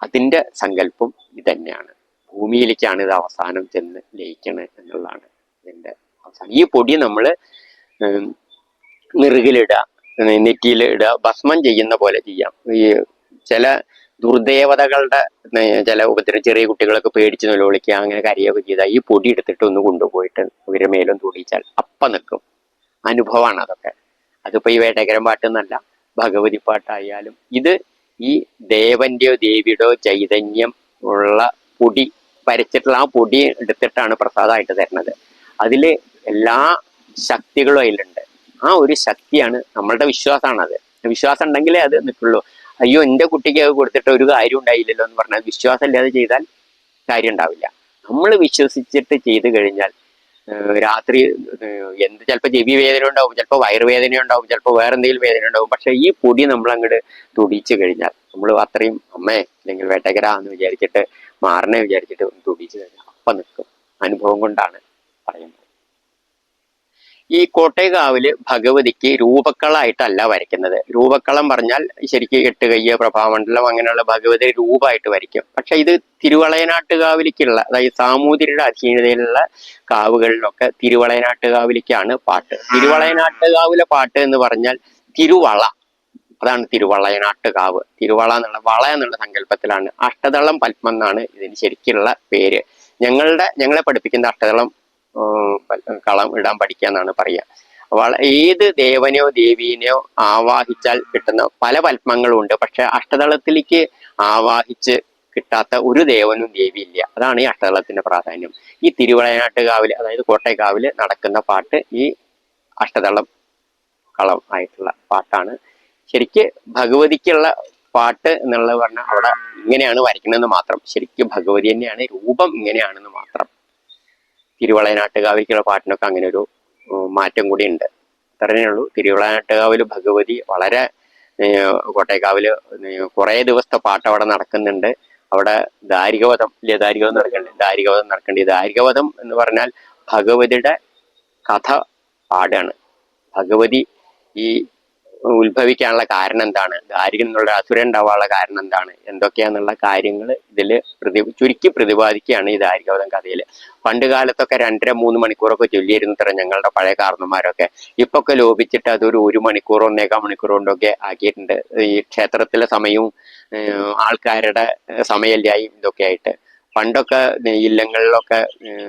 അതിന്റെ സങ്കല്പം ഇതന്നെയാണ്. ഭൂമിയിലേക്കാണ് ഇത് അവസാനം ചെന്ന് ലയിക്കണത് എന്നുള്ളതാണ് ഇതിന്റെ അവസാനം. ഈ പൊടി നമ്മൾ നിറുകിലിടുക നെറ്റിയിൽ ഇടുക ഭസ്മം ചെയ്യുന്ന പോലെ ചെയ്യാം. ഈ ചില ദുർദേവതകളുടെ ചില ഉപദ്രവം ചെറിയ കുട്ടികളൊക്കെ പേടിച്ച് നിലവിളിക്കുക അങ്ങനെ കരയൊക്കെ ചെയ്താൽ ഈ പൊടി എടുത്തിട്ട് ഒന്ന് കൊണ്ടുപോയിട്ട് ഇവരുടെ മേലും തുടിച്ചാൽ അപ്പം നിൽക്കും. അനുഭവമാണ് അതൊക്കെ. അതിപ്പോ ഈ വേട്ടകരം പാട്ടെന്നല്ല ഭഗവതി പാട്ടായാലും ഇത് ഈ ദേവന്റെയോ ദേവിയുടെയോ ചൈതന്യം ഉള്ള പൊടി വരച്ചിട്ടുള്ള ആ പൊടി എടുത്തിട്ടാണ് പ്രസാദമായിട്ട് തരുന്നത്. അതിൽ എല്ലാ ശക്തികളും അതിലുണ്ട്. ആ ഒരു ശക്തിയാണ് നമ്മളുടെ വിശ്വാസമാണ് അത് വിശ്വാസം ഉണ്ടെങ്കിലേ അത് നിൽക്കുള്ളൂ. അയ്യോ എന്റെ കുട്ടിക്ക് അത് കൊടുത്തിട്ട് ഒരു കാര്യം ഉണ്ടായില്ലല്ലോ എന്ന് പറഞ്ഞാൽ വിശ്വാസം ഇല്ലാതെ ചെയ്താൽ കാര്യം ഉണ്ടാവില്ല നമ്മൾ വിശ്വസിച്ചിട്ട് ചെയ്തു കഴിഞ്ഞാൽ രാത്രി എന്ത് ചിലപ്പോൾ ജെബി വേദന ഉണ്ടാവും ചിലപ്പോൾ വയറുവേദന ഉണ്ടാവും ചിലപ്പോൾ വേറെ എന്തെങ്കിലും വേദന ഉണ്ടാവും. പക്ഷെ ഈ പൊടി നമ്മൾ അങ്ങോട്ട് തുടിച്ചു കഴിഞ്ഞാൽ നമ്മൾ അത്രയും അമ്മേ അല്ലെങ്കിൽ വേട്ടകര എന്ന് വിചാരിച്ചിട്ട് മാറണേ വിചാരിച്ചിട്ട് തുടിച്ചു കഴിഞ്ഞാൽ അപ്പം നിൽക്കും. അനുഭവം കൊണ്ടാണ് പറയുന്നത്. ഈ കോട്ടയകാവിൽ ഭഗവതിക്ക് രൂപക്കളായിട്ടല്ല വരയ്ക്കുന്നത്. രൂപക്കളം പറഞ്ഞാൽ ശരിക്കും എട്ടുകയ്യ പ്രഭാമണ്ഡലം അങ്ങനെയുള്ള ഭഗവതി രൂപമായിട്ട് വരയ്ക്കും. പക്ഷെ ഇത് തിരുവളയനാട്ടുകാവിലേക്കുള്ള അതായത് സാമൂതിരിയുടെ അധീനതയിലുള്ള കാവുകളിലൊക്കെ തിരുവളയനാട്ടുകാവിലേക്കാണ് പാട്ട്. തിരുവളയനാട്ടുകാവിലെ പാട്ട് എന്ന് പറഞ്ഞാൽ തിരുവള. അതാണ് തിരുവളയനാട്ടുകാവ് തിരുവള എന്നുള്ള വള എന്നുള്ള സങ്കല്പത്തിലാണ്. അഷ്ടതളം പത്മം എന്നാണ് ഇതിന് ശരിക്കുള്ള പേര്. ഞങ്ങളുടെ ഞങ്ങളെ പഠിപ്പിക്കുന്ന പ- കളം ഇടാൻ പഠിക്കുക എന്നാണ് പറയുക ഏത് ദേവനെയോ ദേവീനെയോ ആവാഹിച്ചാൽ കിട്ടുന്ന പല പത്മങ്ങളും ഉണ്ട്. പക്ഷെ അഷ്ടദളത്തിലേക്ക് ആവാഹിച്ച് കിട്ടാത്ത ഒരു ദേവനും ദേവിയില്ല. അതാണ് ഈ അഷ്ടദളത്തിന്റെ പ്രാധാന്യം. ഈ തിരുവളയനാട്ടുകാവിൽ അതായത് കോട്ടയക്കാവിൽ നടക്കുന്ന പാട്ട് ഈ അഷ്ടദളം കളം ആയിട്ടുള്ള പാട്ടാണ്. ശരിക്ക് ഭഗവതിക്കുള്ള പാട്ട് എന്നുള്ളത് പറഞ്ഞാൽ അവിടെ ഇങ്ങനെയാണ് വരയ്ക്കുന്നതെന്ന് മാത്രം. ശരിക്കും ഭഗവതി തന്നെയാണ് രൂപം ഇങ്ങനെയാണെന്ന് മാത്രം. തിരുവളയനാട്ടുകാവിലേക്കുള്ള പാട്ടിനൊക്കെ അങ്ങനെ ഒരു മാറ്റം കൂടി ഉണ്ട് അത്രേ ഉള്ളൂ. തിരുവളയനാട്ടുകാവിൽ ഭഗവതി വളരെ കോട്ടയക്കാവിൽ കുറേ ദിവസത്തെ പാട്ട് അവിടെ നടക്കുന്നുണ്ട്. അവിടെ ദാരികവധം ഇല്ലേ ദാരികവധം നടക്കുന്നുണ്ട് ദാരികവധം നടക്കേണ്ടത് ഈ ദാരികവധം എന്ന് പറഞ്ഞാൽ ഭഗവതിയുടെ കഥ പാടാണ്. ഭഗവതി ഈ ഉത്ഭവിക്കാനുള്ള കാരണം എന്താണ്? ദാരികൻ എന്നുള്ള അസുരൻ ഉണ്ടാവാനുള്ള കാരണം എന്താണ്? എന്തൊക്കെയാന്നുള്ള കാര്യങ്ങൾ ഇതിൽ പ്രതി ചുരുക്കി പ്രതിപാദിക്കുകയാണ് ഈ ദാരികവധം കഥയിൽ പണ്ട് കാലത്തൊക്കെ രണ്ടര മൂന്ന് മണിക്കൂറൊക്കെ ചൊല്ലിയിരുന്നു ഇത്ര ഞങ്ങളുടെ പഴയ കാരണന്മാരൊക്കെ ഇപ്പൊ ഒക്കെ ലോപിച്ചിട്ട് അതൊരു ഒരു മണിക്കൂറോ ഒന്നേകാൽ മണിക്കൂർ കൊണ്ടൊക്കെ ആക്കിയിട്ടുണ്ട്. ഈ ക്ഷേത്രത്തിലെ സമയവും ആൾക്കാരുടെ സമയല്ലായി ഇതൊക്കെ ആയിട്ട് പണ്ടൊക്കെ ഇല്ലങ്ങളിലൊക്കെ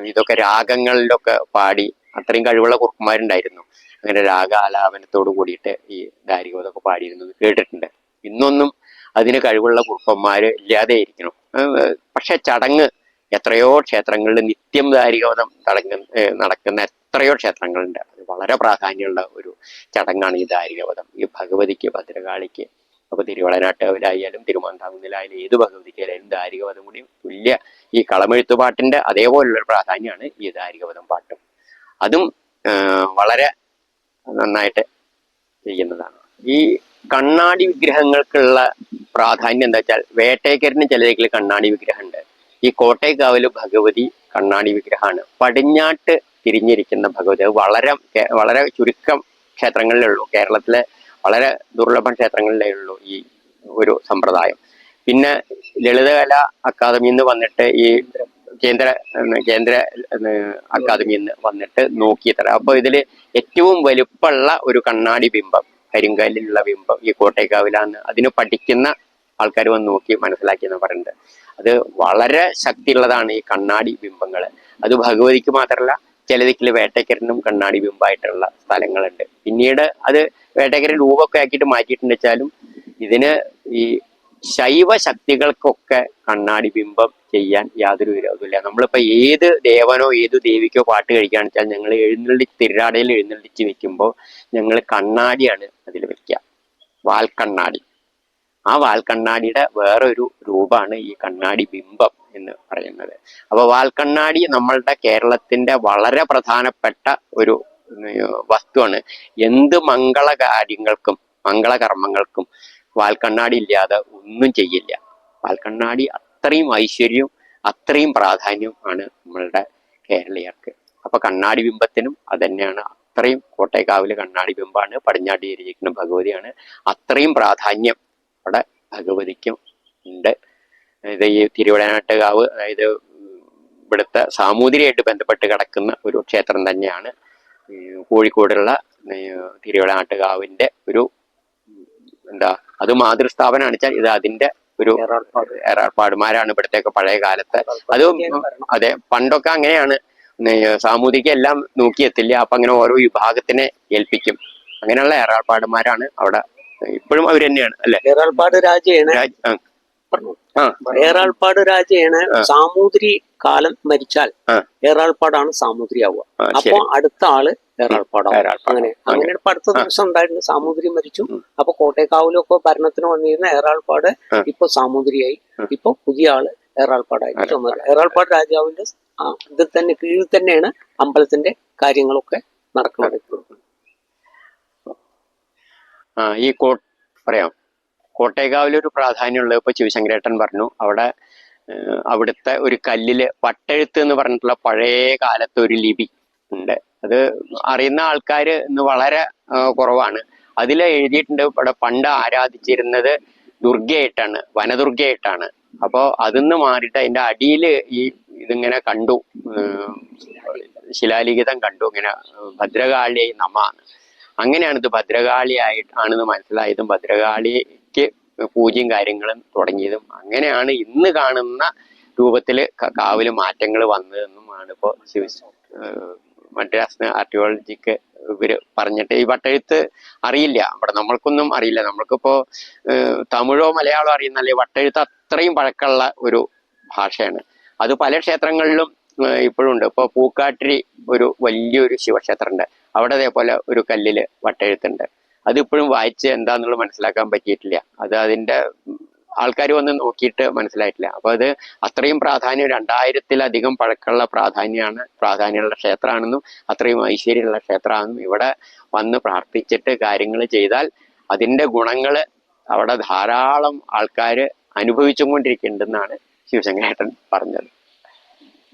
ഇതൊക്കെ രാഗങ്ങളിലൊക്കെ പാടി അത്രയും കഴിവുള്ള കുറുക്കന്മാരുണ്ടായിരുന്നു. അങ്ങനെ രാഗാലാപനത്തോടു കൂടിയിട്ട് ഈ ദാരികോതൊക്കെ പാടിയിരുന്നത് കേട്ടിട്ടുണ്ട്. ഇന്നൊന്നും അതിന് കഴിവുള്ള കുറുപ്പന്മാര് ഇല്ലാതെ ഇരിക്കണം പക്ഷെ ചടങ്ങ് എത്രയോ ക്ഷേത്രങ്ങളിൽ നിത്യം ദാരികോതം തടങ്ങ നടക്കുന്ന എത്രയോ ക്ഷേത്രങ്ങളുണ്ട്. അത് വളരെ പ്രാധാന്യമുള്ള ഒരു ചടങ്ങാണ് ഈ ദാരികവധം. ഈ ഭഗവതിക്ക് ഭദ്രകാളിക്ക് അപ്പൊ തിരുവളനാട്ടവിലായാലും തിരുവനന്തപുരത്തിലായാലും ഏത് ഭഗവതിക്കായാലും ദാരികവധം കൂടി തുല്യ ഈ കളമെഴുത്തുപാട്ടിന്റെ അതേപോലുള്ള ഒരു പ്രാധാന്യമാണ് ഈ ദാരികവധം പാട്ടും. അതും വളരെ നന്നായിട്ട് ചെയ്യുന്നതാണ്. ഈ കണ്ണാടി വിഗ്രഹങ്ങൾക്കുള്ള പ്രാധാന്യം എന്താ വെച്ചാൽ വേട്ടേക്കരന് ചിലതിൽ കണ്ണാടി വിഗ്രഹമുണ്ട്. ഈ കോട്ടയക്കാവിൽ ഭഗവതി കണ്ണാടി വിഗ്രഹമാണ്. പടിഞ്ഞാട്ട് തിരിഞ്ഞിരിക്കുന്ന ഭഗവതി വളരെ വളരെ ചുരുക്കം ക്ഷേത്രങ്ങളിലേ ഉള്ളൂ. കേരളത്തിലെ വളരെ ദുർലഭ ക്ഷേത്രങ്ങളിലേ ഉള്ളൂ ഈ ഒരു സമ്പ്രദായം. പിന്നെ ലളിതകല അക്കാദമിന്ന് വന്നിട്ട് ഈ കേന്ദ്ര കേന്ദ്ര അക്കാദമിയിൽ നിന്ന് വന്നിട്ട് നോക്കിയത്ര അപ്പൊ ഇതിൽ ഏറ്റവും വലുപ്പമുള്ള ഒരു കണ്ണാടി ബിംബം കരിങ്കല്ലിലുള്ള ബിംബം ഈ കോട്ടയക്കാവിലാന്ന് അതിന് പഠിക്കുന്ന ആൾക്കാർ വന്ന് നോക്കി മനസ്സിലാക്കി എന്ന് പറയുന്നത്. അത് വളരെ ശക്തിയുള്ളതാണ് ഈ കണ്ണാടി ബിംബങ്ങൾ അത് ഭഗവതിക്ക് മാത്രമല്ല ചില ദിക്കിൽ വേട്ടക്കരനും കണ്ണാടി ബിംബമായിട്ടുള്ള സ്ഥലങ്ങളുണ്ട്. പിന്നീട് അത് വേട്ടക്കരൻ രൂപമൊക്കെ ആക്കിയിട്ട് മാറ്റിയിട്ടുണ്ട് വെച്ചാലും ഇതിന് ഈ ശൈവ ശക്തികൾക്കൊക്കെ കണ്ണാടി ബിംബം ചെയ്യാൻ യാതൊരു വിരോധമില്ല നമ്മളിപ്പോ ഏത് ദേവനോ ഏത് ദേവിക്കോ പാട്ട് കഴിക്കുകയാണെന്ന് വെച്ചാൽ ഞങ്ങൾ എഴുന്നള്ളി തിരുനാടയിൽ എഴുന്നള്ളിച്ച് വെക്കുമ്പോൾ ഞങ്ങൾ കണ്ണാടിയാണ് അതിൽ വെക്കുക. വാൽക്കണ്ണാടി. ആ വാൽക്കണ്ണാടിയുടെ വേറൊരു രൂപമാണ് ഈ കണ്ണാടി ബിംബം എന്ന് പറയുന്നത്. അപ്പൊ വാൽക്കണ്ണാടി നമ്മളുടെ കേരളത്തിന്റെ വളരെ പ്രധാനപ്പെട്ട ഒരു വസ്തുവാണ്. എന്ത് മംഗള കാര്യങ്ങൾക്കും മംഗളകർമ്മങ്ങൾക്കും വാൽക്കണ്ണാടി ഇല്ലാതെ ഒന്നും ചെയ്യില്ല. വാൽക്കണ്ണാടി അത്രയും ഐശ്വര്യവും അത്രയും പ്രാധാന്യവും ആണ് നമ്മളുടെ കേരളീയർക്ക്. അപ്പൊ കണ്ണാടി ബിംബത്തിനും തന്നെയാണ് അത്രയും കോട്ടയക്കാവിലെ കണ്ണാടി ബിംബാണ് പടിഞ്ഞാട്ടി ഇരിക്കുന്ന ഭഗവതിയാണ്. അത്രയും പ്രാധാന്യം അവിടെ ഭഗവതിക്കും ഉണ്ട്. ഇത് ഈ തിരുവടനാട്ടുകാവ് അതായത് ഇവിടുത്തെ സാമൂതിരിയായിട്ട് ബന്ധപ്പെട്ട് കിടക്കുന്ന ഒരു ക്ഷേത്രം തന്നെയാണ്. കോഴിക്കോടുള്ള ഈ ഒരു എന്താ അത് മാതൃസ്ഥാപനം അണിച്ചാൽ ഇത് അതിന്റെ ഒരു ഏർപ്പാടുമാരാണ് ഇവിടത്തേക്ക് പഴയ കാലത്ത്. അത് അതെ പണ്ടൊക്കെ അങ്ങനെയാണ്. സാമൂതിരിക്ക് എല്ലാം നോക്കിയെത്തില്ല അപ്പൊ അങ്ങനെ ഓരോ വിഭാഗത്തിനെ ഏൽപ്പിക്കും. അങ്ങനെയുള്ള ഏറാൾപ്പാടുമാരാണ് അവിടെ ഇപ്പോഴും അവർ തന്നെയാണ് അല്ലെ? ഏറാൾപ്പാട് രാജയാണ്. ഏറാൾപ്പാട് രാജയാണ്. സാമൂതിരി കാലം മരിച്ചാൽ. ഏറാൾപ്പാടാണ് സാമൂതിരി ആവുക അപ്പൊ അടുത്ത ആൾ ഏറാൾപ്പാടാവും പടം അങ്ങനെ അങ്ങനെ. ഇപ്പൊ അടുത്ത ദിവസം ഉണ്ടായിരുന്നു സാമൂതിരി മരിച്ചു. അപ്പൊ കോട്ടയക്കാവിലൊക്കെ ഭരണത്തിന് വന്നിരുന്ന ഏറാൾപ്പാട് ഇപ്പൊ സാമൂതിരിയായി. ഇപ്പൊ പുതിയ ആൾ ഏറാൾപ്പാടായി ഏറാൾപ്പാട്. ഏറാൾപ്പാട് രാജാവിന്റെ ഇതിൽ തന്നെ കീഴിൽ തന്നെയാണ് അമ്പലത്തിന്റെ കാര്യങ്ങളൊക്കെ നടക്കുന്നത്. ഈ കോ പറയാം. കോട്ടേക്കാവിലൊരു പ്രാധാന്യമുള്ളത് ഇപ്പൊ ശിവശങ്കരേട്ടൻ പറഞ്ഞു. അവിടെ അവിടുത്തെ ഒരു കല്ലിൽ വട്ടെഴുത്ത് എന്ന് പറഞ്ഞിട്ടുള്ള പഴയ കാലത്തെ ഒരു ലിപി ഉണ്ട്. അത് അറിയുന്ന ആൾക്കാർ ഇന്ന് വളരെ കുറവാണ്. അതിൽ എഴുതിയിട്ടുണ്ട് ഇവിടെ പണ്ട് ആരാധിച്ചിരുന്നത് ദുർഗയായിട്ടാണ് വനദുർഗയായിട്ടാണ്. അപ്പോൾ അതിന്ന് മാറിയിട്ട് അതിന്റെ അടിയിൽ ഈ ഇതിങ്ങനെ കണ്ടു ശിലാലിഖിതം കണ്ടു ഇങ്ങനെ ഭദ്രകാളി നമാണ് അങ്ങനെയാണ് ഇത് ആണെന്ന് മനസ്സിലായതും ഭദ്രകാളിക്ക് പൂജയും കാര്യങ്ങളും തുടങ്ങിയതും അങ്ങനെയാണ് ഇന്ന് കാണുന്ന രൂപത്തിൽ കാവിൽ മാറ്റങ്ങൾ വന്നതെന്നുമാണ് ഇപ്പോൾ ശിവ ഏഹ് മദ്രാസ് ആർക്കിയോളജിക്ക് ഇവർ പറഞ്ഞിട്ട് ഈ വട്ടെഴുത്ത് അറിയില്ല. അവിടെ നമ്മൾക്കൊന്നും അറിയില്ല. നമ്മൾക്കിപ്പോ തമിഴോ മലയാളമോ അറിയുന്നല്ലേ വട്ടെഴുത്ത് അത്രയും പഴക്കമുള്ള ഒരു ഭാഷയാണ്. അത് പല ക്ഷേത്രങ്ങളിലും ഇപ്പോഴും ഉണ്ട്. ഇപ്പൊ പൂക്കാട്ടിരി ഒരു വലിയൊരു ശിവക്ഷേത്രമുണ്ട്. അവിടെ അതേപോലെ ഒരു കല്ലിൽ വട്ടെഴുത്തുണ്ട് അതിപ്പോഴും വായിച്ച് എന്താന്നുള്ളത് മനസ്സിലാക്കാൻ പറ്റിയിട്ടില്ല. അത് അതിന്റെ ആൾക്കാർ വന്ന് നോക്കിയിട്ട് മനസ്സിലായിട്ടില്ല. അപ്പോൾ അത് അത്രയും പ്രാധാന്യം രണ്ടായിരത്തിലധികം പഴക്കമുള്ള പ്രാധാന്യമാണ് പ്രാധാന്യമുള്ള ക്ഷേത്രമാണെന്നും അത്രയും ഐശ്വര്യമുള്ള ക്ഷേത്രമാണെന്നും ഇവിടെ വന്ന് പ്രാർത്ഥിച്ചിട്ട് കാര്യങ്ങൾ ചെയ്താൽ അതിന്റെ ഗുണങ്ങൾ അവിടെ ധാരാളം ആൾക്കാർ അനുഭവിച്ചുകൊണ്ടിരിക്കുന്നുണ്ടെന്നാണ് ശിവശങ്കരേട്ടൻ പറഞ്ഞത്.